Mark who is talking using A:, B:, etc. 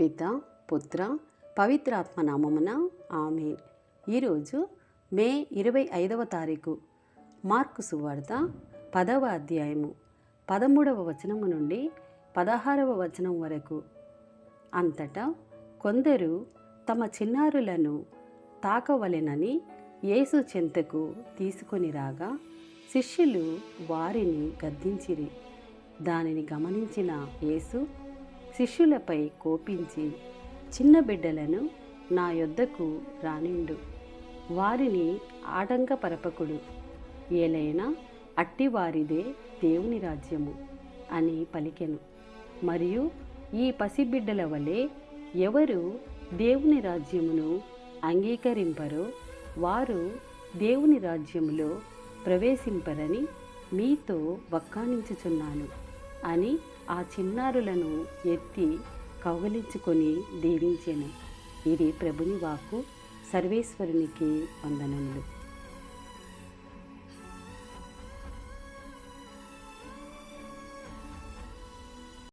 A: పిత పుత్ర పవిత్రాత్మ నామమున ఆమె ఈరోజు మే ఇరవై ఐదవ తారీఖు మార్కు సువార్త పదవ అధ్యాయము పదమూడవ వచనము నుండి పదహారవ వచనం వరకు. అంతటా కొందరు తమ చిన్నారులను తాకవలెనని యేసు చెంతకు తీసుకొని రాగా శిష్యులు వారిని గద్దించిరి. దానిని గమనించిన యేసు శిష్యులపై కోపించి చిన్న బిడ్డలను నా యొద్దకు రానిండు. వారిని ఆటంకపరపకుడు. ఏలైనా అట్టివారిదే దేవుని రాజ్యము అని పలికెను. మరియు ఈ పసిబిడ్డల వలె ఎవరు దేవుని రాజ్యమును అంగీకరింపరో వారు దేవుని రాజ్యములో ప్రవేశింపరని మీతో వక్కాణించుచున్నాను. అని ఆ చిన్నారులను ఎత్తి కౌగలించుకొని దీవించెను. ఇది ప్రభుని వాక్కు. సర్వేశ్వరునికి వందనములు.